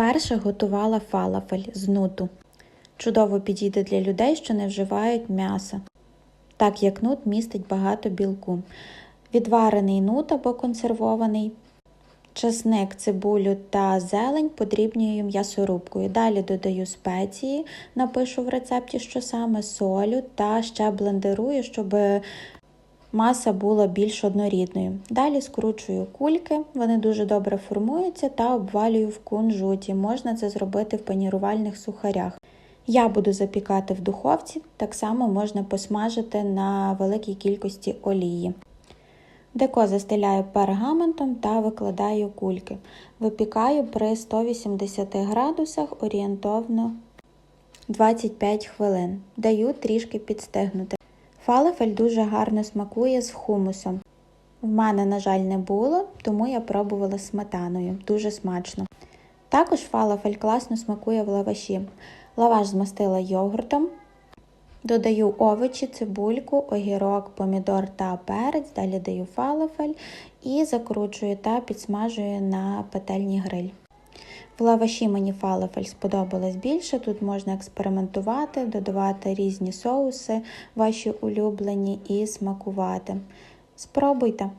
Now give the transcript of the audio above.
Вперше готувала фалафель з нуту. Чудово підійде для людей, що не вживають м'яса, так як нут містить багато білку. Відварений нут або консервований, чесник, цибулю та зелень подрібнюю м'ясорубкою. Далі додаю спеції, напишу в рецепті, що саме солю та ще блендерую, щоб маса була більш однорідною. Далі скручую кульки, вони дуже добре формуються та обвалюю в кунжуті. Можна це зробити в панірувальних сухарях. Я буду запікати в духовці, так само можна посмажити на великій кількості олії. Деко застеляю пергаментом та викладаю кульки. Випікаю при 180 градусах орієнтовно 25 хвилин. Даю трішки підстигнути. Фалафель дуже гарно смакує з хумусом. В мене, на жаль, не було, тому я пробувала з сметаною. Дуже смачно. Також фалафель класно смакує в лаваші. Лаваш змастила йогуртом. Додаю овочі, цибульку, огірок, помідор та перець, далі даю фалафель і закручую та підсмажую на петельні гриль. В лаваші мені фалафель сподобалось більше. Тут можна експериментувати, додавати різні соуси, ваші улюблені, і смакувати. Спробуйте!